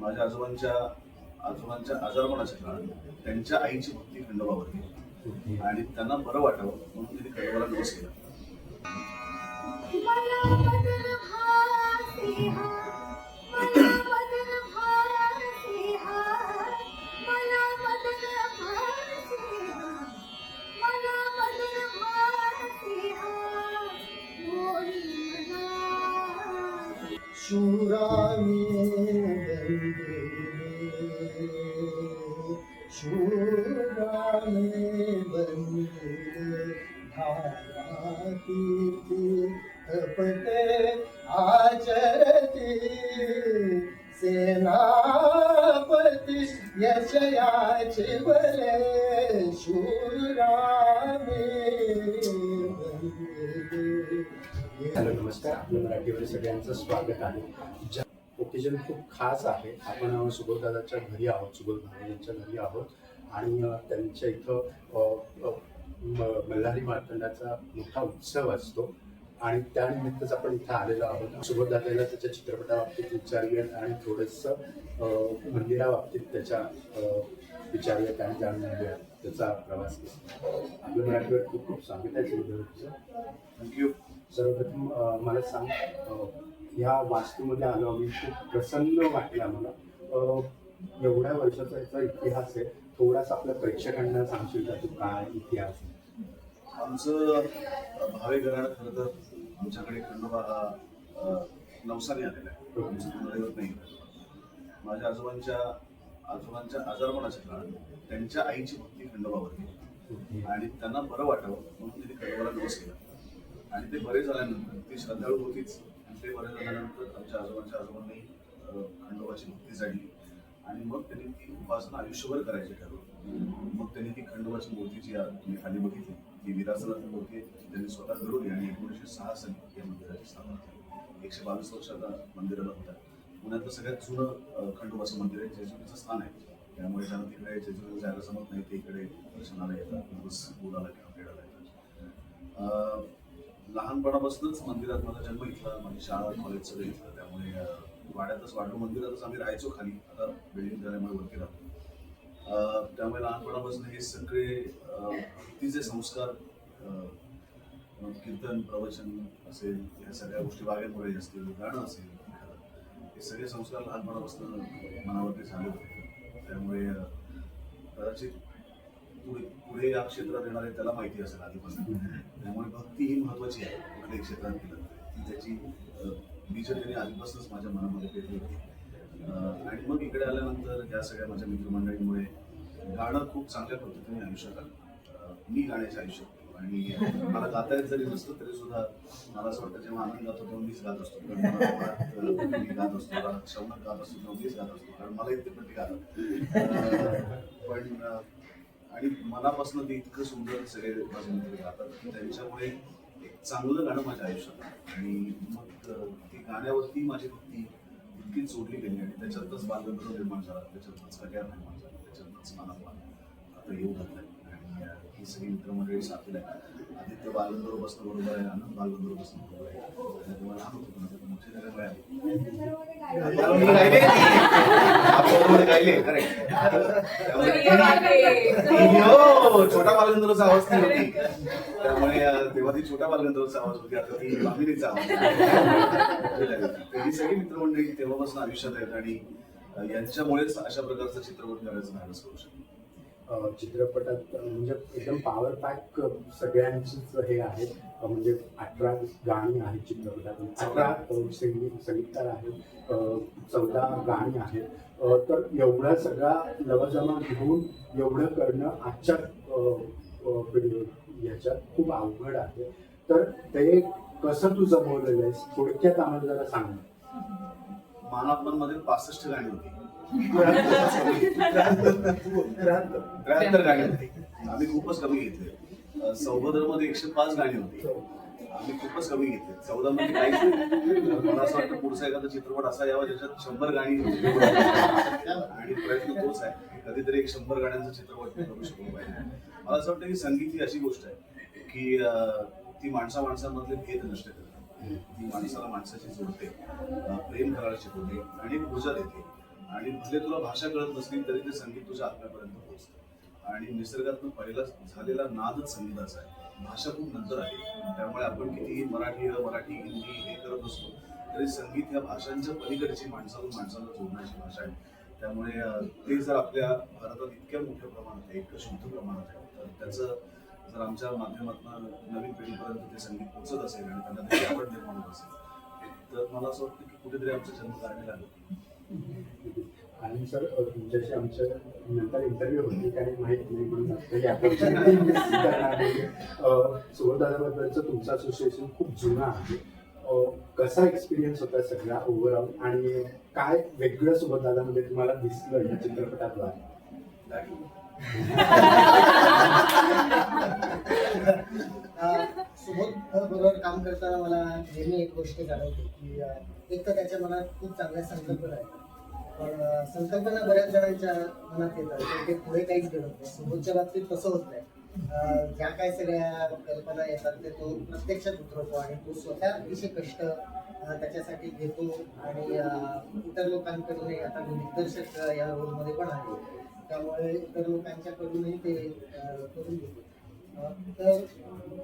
माझ्या आजोबांच्या आजोबांच्या आजारपणाच्या काळात त्यांच्या आईची भक्ती खंडोबावरती आणि त्यांना बरं वाटावं म्हणून त्यांनी खंडोबाला नवस केला. शूरानी शूराने तपते आचरती सेनापती यशयाचे बले शूरामी हॅलो नमस्कार. आपलं मराठीवर सगळ्यांचं स्वागत आहे. ज्या ओकेजन खूप खास आहे. आपण सुबोधदादाच्या घरी आहोत सुबोध महाराजांच्या घरी आहोत. आणि त्यांच्या इथं मल्हारी मार्तंडाचा मोठा उत्सव असतो. आणि त्यानिमित्तच आपण इथं आलेलो आहोत. सुबोधदादाला त्याच्या चित्रपटाबाबतीत विचारूयात आणि थोडंसं मंदिराबाबतीत त्याच्या विचारूयात आणि जाणून घेऊयात त्याचा प्रवास आपल्या मराठीवर खूप खूप स्वागत आहे थँक्यू सर्वप्रथम मला सांग ह्या वास्तूमध्ये आलो आम्ही खूप प्रसन्न वाटलं आम्हाला. एवढ्या वर्षाचा याचा इतिहास आहे. थोडासा आपल्या प्रेक्षकांना सांगशील का तू काय इतिहास आमचं भावे घराणं खरं तर आमच्याकडे खंडोबा हा नवसाने आलेला आहे. आमचं कुलदैवत नाही. माझ्या आजोबांच्या आजोबांच्या आजारपणाच्या काळात त्यांच्या आईची भक्ती खंडोबावरती आणि त्यांना बरं वाटावं म्हणून त्यांनी खंडोबाला नवस केला. आणि ते बरे झाल्यानंतर ती श्रद्धाळू होतीच. ते बरे झाल्यानंतर आमच्या आजोबांच्या आजोबांनी खंडोबाची भक्ती जाणली आणि मग त्यांनी ती उपासना आयुष्यभर करायची ठरवलं मग त्यांनी ती खंडोबाची मूर्ती जी मी तुम्ही खाली बघितली ती विरासनाची मूर्ती त्यांनी स्वतः घडवली आणि एकोणीसशे सहा साली या मंदिराची स्थापना केली. एकशे बावीस वर्षाचा मंदिराला होता पुण्यातलं सगळ्यात जुनं खंडोबाचं मंदिर आहे जेजुरीचं स्थान आहे. त्यामुळे त्यांना तिकडे जेजुरीला जायला जमत नाही ते इकडे दर्शनाला येतात दिवस बुडाला किंवा पेडाला येतात. लहानपणापासूनच मंदिरात माझा जन्म इथला माझी शाळा कॉलेज सगळं इथलं त्यामुळे वाड्यातच वाढलो मंदिरातच आम्ही राहायचो खाली. आता बिल्डिंग झाल्यामुळे वरती राहतो. त्यामुळे लहानपणापासून हे सगळे भक्तीचे संस्कार कीर्तन प्रवचन असेल या सगळ्या गोष्टी बागेमुळे असतील गाणं असेल हे सगळे संस्कार लहानपणापासून मनावरती झाले होते. त्यामुळे कदाचित पुढे पुढे या क्षेत्रात येणार आहे त्याला माहिती असेल आधीपासून. त्यामुळे भक्ती ही महत्वाची आहे कुठल्याही क्षेत्रात केलं ती त्याची मी बीज त्यांनी आधीपासूनच माझ्या मनामध्ये पेरली होती. आणि मग इकडे आल्यानंतर या सगळ्या माझ्या मित्रमंडळीमुळे गाणं खूप चांगल्या पद्धतीने आयुष्यात आलं. मी गाण्याच्या आयुष्यात आणि मला गाता येत जरी नसतं तरी सुद्धा मला असं वाटतं जेव्हा आनंद गातो तेव्हा मीच गात असतो. मी गात असतो मला शौनक गात असतो तेव्हा मीच गात असतो कारण मला येते पण ते गाणं पण आणि मनापासून ते इतकं सुंदर सगळे माझे मित्र गातात की त्यांच्यामुळे एक चांगलं गाणं माझ्या आयुष्यात आणि मग गाण्यावरती माझी भक्ती इतकी जोडली गेली आणि त्याच्यातच बालगंधर्व निर्माण झाला त्याच्यातच कट्यार निर्माण झाला त्याच्यातच मला आता येऊ घातलं ही सगळी मित्रमंडळी साथीला आहे आदित्य बालगंधर्व बसणं बरोबर आहे आनंद बालगंधर्व बसणं बरोबर आहे. आणि तेव्हा होतो पण मोठे झाल्यामुळे आहे. छोटा बालगंधर्वचा आवाज नाही होती. त्यामुळे तेव्हा ती छोटा बालगंधर्वचा आवाज होती आता ती मामिनीचा आवाज ही सगळी मित्रमंडळी तेव्हापासून आयुष्यात आहेत आणि यांच्यामुळेच अशा प्रकारचा चित्रपट करायचं धाडस करू शकतो. चित्रपटात म्हणजे एकदम पॉवर पॅक सगळ्यांचीच हे आहे. म्हणजे अठरा गाणी आहेत चित्रपटात अठरा संगीत संगीतकार आहेत. चौदा गाणी आहेत. तर एवढा सगळा लवजमा घेऊन एवढं करणं आजच्या पिढी- याच्यात खूप अवघड आहे. तर ते कसं तू जमवलेलं आहेस? थोडक्यात आम्हाला जरा सांग मानात्मांमध्ये पासष्ट गाणी होती. त्र्याहत्तर. गाणी होती. आम्ही खूपच कमी घेतले. चौदा मध्ये एकशे पाच गाणी होती. आम्ही खूपच कमी घेतले. चौदा मध्ये काहीच नाही. मला असं वाटतं पुढचा एखादा चित्रपट असा यावा ज्याच्यात शंभर गाणी आणि प्रयत्न तोच आहे. कधीतरी एक शंभर गाण्यांचा चित्रपट करू शकलो पाहिजे. मला असं वाटतं की संगीत ही अशी गोष्ट आहे की ती माणसा माणसामधले भेद नष्ट करते. ती माणसाला माणसाची जोडते प्रेम करायला शिकवते आणि ऊर्जा देते आणि भले तुला भाषा कळत नसली तरी ते संगीत तुझ्या आत्म्यापर्यंत पोहोचतं. आणि निसर्गातून पहिला झालेला नादच संगीताचा आहे. भाषा खूप नंतर आहे त्यामुळे आपण कितीही मराठी मराठी हिंदी हे करत असतो तरी संगीत ह्या भाषांच्या पलीकडची माणसाला माणसाला जोडण्याची भाषा आहे. त्यामुळे ते जर आपल्या भारतात इतक्या मोठ्या प्रमाणात आहे इतकं शुद्ध प्रमाणात आहे तर त्याचं जर आमच्या माध्यमातून नवीन पिढीपर्यंत ते संगीत पोचत असेल आणि त्यांना त्याची आवड निर्माण होत असेल तर मला असं वाटतं की कुठेतरी आमचं जन्म कारणी लागलं. आणि सर तुमच्याशी आमच्या नंतर इंटरव्ह्यू होती काही माहिती नाही म्हणून सुवरदादाबद्दलचं तुमचं असोसिएशन खूप जुनं आहे. कसा एक्सपिरियन्स होता सगळा ओव्हरऑल आणि काय वेगळं सुबोधदादामध्ये तुम्हाला दिसलं या चित्रपटाद्वारे? बरोबर काम करताना मला नेहमी एक गोष्ट जाणवते की एक तर त्याच्या मनात खूप चांगल्या संकल्पना आहेत. पण संकल्पना बऱ्याच जणांच्या मनात येतात. पण ते पुढे काहीच घडत नाही. समोरच्या बाबतीत तसं होत नाही. ज्या काय सगळ्या कल्पना येतात ते तो प्रत्यक्षात उतरवतो आणि तो स्वतः अतिशय कष्ट त्याच्यासाठी घेतो आणि इतर लोकांकडूनही आता दिग्दर्शक या रोलमध्ये पण आहे. त्यामुळे इतर लोकांच्याकडूनही ते करून घेतो. तर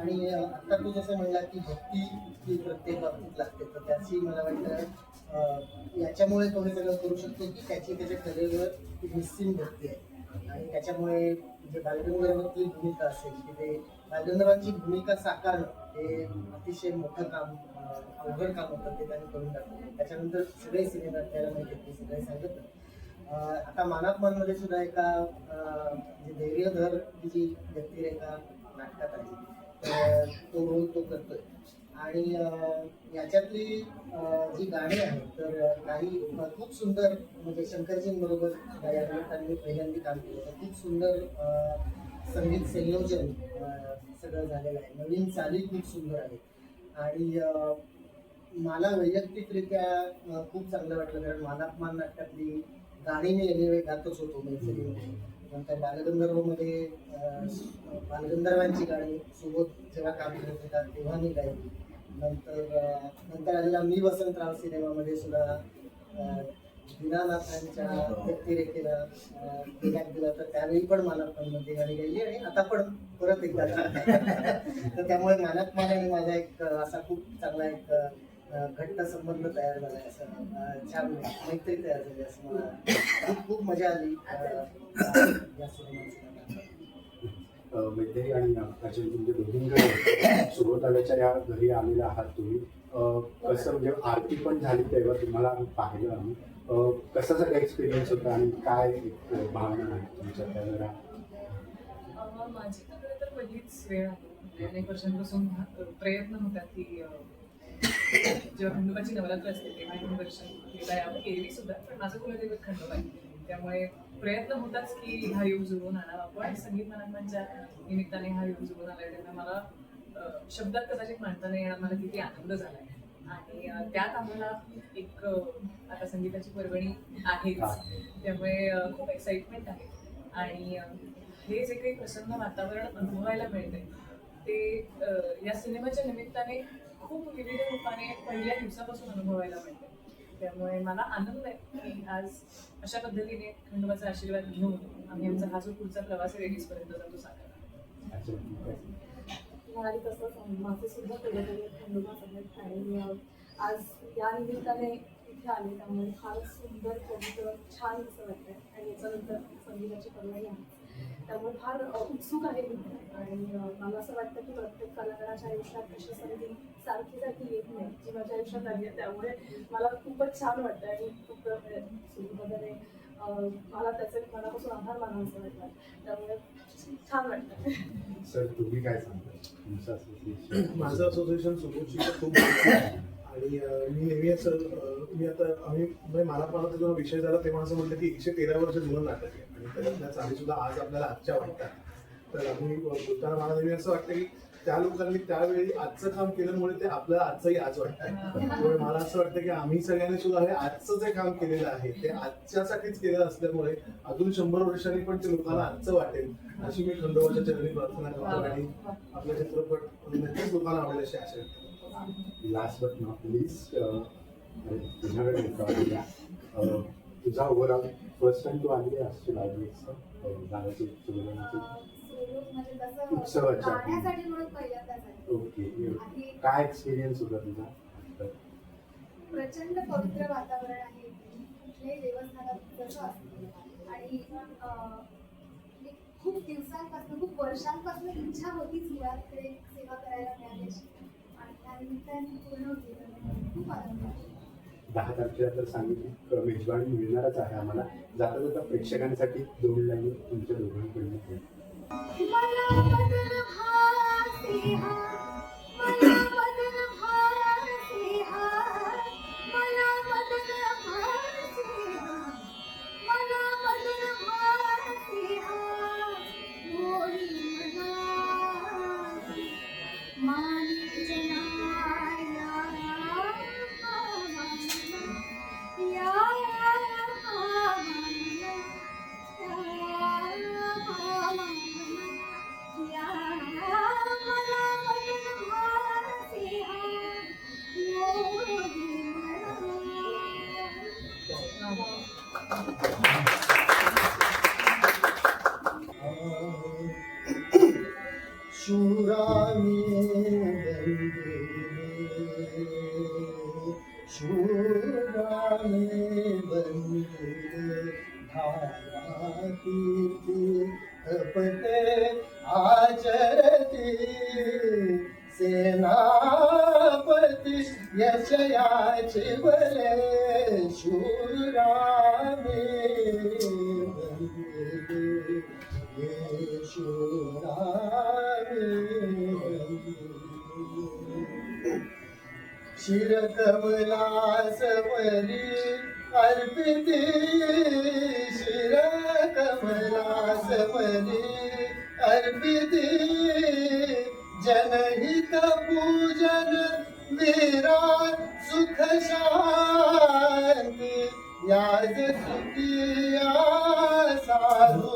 आणि आता तू जसं म्हणला की भक्ती ही प्रत्येक बाबतीत लागते. तर त्याची मला वाटतं याच्यामुळे कोणी सगळं करू शकतो की त्याची त्याच्या करिअरवर ती निश्चित भक्ती आहे. आणि त्याच्यामुळे जे बालगंधर्वांची भूमिका असेल की ते बालगंधर्वांची भूमिका साकारणं हे अतिशय मोठं काम अवघड काम होतं ते त्यांनी करून टाकलं त्याच्यानंतर सगळे सिनेमा त्याला माहिती आहेत, ते सगळे सांगत आता मानापमानमध्ये सुद्धा एका जे धैर्यधर जी व्यक्तिरेखा नाटकात आहे तो रोल तो करतोय. आणि याच्यातली जी गाणी आहेत तर काही खूप सुंदर म्हणजे शंकरजींबरोबर बरोबर या निमित्ताने पहिल्यांदा काम केलं. तर खूप सुंदर संगीत संयोजन सगळं झालेलं आहे. नवीन चाली खूप सुंदर आहेत. आणि मला वैयक्तिकरित्या खूप चांगलं वाटलं कारण मानापमान नाटकातली गाणी मी एनिवे गातच होतो मैत्रिणी नंतर बालगंधर्वमध्ये बालगंधर्वांची गाणी सोबत जेव्हा काम करत होता तेव्हा मी गायली नंतर नंतर आलेला मी वसंतराव सिनेमामध्ये सुद्धा दिनानाथांच्या व्यक्तिरेखेला अं, दिला दिलं तर त्यावेळी पण मानापमानमध्ये गाणी गायली आणि आता पण परत एकदा. तर त्यामुळे मानक आणि माझा एक असा खूप चांगला एक घट्ट संबंध तयार झाला असं छान मैत्री तयार झाली असं मला खूप खूप मजा आली मैत्री आणि अजय तुमचे दोघींकडे सुबोधदादाच्या या घरी आलेले आहात तुम्ही. कसं म्हणजे आरती पण झाली तेव्हा तुम्हाला आम्ही पाहिलं आम्ही. कसा सगळा एक्सपिरियन्स होता आणि काय एक भावना आहे तुमच्या त्या जरा अं, माझी तर खरं तर पहिलीच वेळ आहे. म्हणजे अनेक वर्षांपासून हा- प्रयत्न होता की जेव्हा खंडोबाची नवरात्र असते तेव्हा दर्शन घेता यावं. केली सुद्धा. पण माझं कुलदैवत खंडोबा आहे त्यामुळे प्रयत्न होताच की हा योग जुळवून आणावा. पण संगीत मनांच्या निमित्ताने हा योग जुळवून आलाय. त्यांना मला शब्दात कदाचित मांडता नाही येणार. मला किती आनंद झालाय. आणि त्यात आम्हाला एक आता संगीताची पर्वणी आहेच. त्यामुळे खूप एक्साइटमेंट आहे. आणि हे जे काही प्रसन्न वातावरण अनुभवायला मिळते ते या सिनेमाच्या निमित्ताने खूप विविध रूपाने पहिल्या दिवसापासून अनुभवायला मिळते. त्यामुळे मला आनंद आहे की आज अशा पद्धतीने खंडोबाचा आशीर्वाद घेऊन आम्ही आमचा हा जो पुढचा प्रवास आहे रेडीजपर्यंत जातो साकार तसं सं- माझे सुद्धा कुलदेवी आणि आज या निमित्ताने इथे आले त्यामुळे फार सुंदर पवित्र छान असं वाटतं आणि याच्यानंतर संगीताची पर्यायी आहे. त्यामुळे फार उत्सुक आहे मी. आणि मला असं वाटतं की प्रत्येक कलाकाराच्या आयुष्यात अशी संधी सारखी सारखी येत नाही जी माझ्या आयुष्यात आली आहे. त्यामुळे मला खूपच छान वाटतं आणि खूप सुरुवातीने मला त्याचे मनापासून आभार मानावं वाटतं. त्यामुळे छान वाटतं. सर तुम्ही काय सांगता? माझं असोसिएशन सुबोधशी खूप. आणि मी नेहमी असं मी आता आम्ही म्हणजे मला पण जेव्हा विषय झाला तेव्हा असं म्हटलं की एकशे तेरा वर्ष जुनं नाटक आहे आणि त्याच्यातल्या चाली सुद्धा आज आपल्याला आजच्या वाटतात. तर आम्ही बोलताना मला नेहमी असं वाटतं की त्या लोकांनी त्यावेळी आजचं काम केल्यामुळे ते आपल्याला आजचंही आज वाटतंय. त्यामुळे मला असं वाटतं की आम्ही सगळ्यांनी सुद्धा हे आजचं जे काम केलेलं आहे ते आजच्यासाठीच केलेलं असल्यामुळे अजून शंभर वर्षांनी पण ते लोकांना आजचं वाटेल अशी मी खंडोबाच्या चरणी प्रार्थना करतो. आणि आपला चित्रपट नक्कीच लोकांना आवडेल अशी आशा लास्ट बट नॉट लिस्ट तुझ्याकडे तुझा ओव्हरऑल फर्स्ट टाइम तू आली असशील म्हणजे कसं उत्सवाच्या. ओके काय एक्सपिरियन्स होता तुझा? प्रचंड पवित्र वातावरण आहे कुठल्याही देवस्थानात जसं असतं. आणि खूप दिवसांपासून खूप वर्षांपासून इच्छा होतीच मुळात सेवा करायला मिळाल्याची. दहा तारखेला तर सांगितली. मेजवानी मिळणारच आहे आम्हाला. जाता जाता प्रेक्षकांसाठी दोन लाईन तुमच्या दोघांकडून Lê Bình शिरकमलासवरी अर्पिती. शिरकमलासवरी अर्पिती. जनहित पूजन मेरा सुख शांती. याज सुखिया साधुमुळे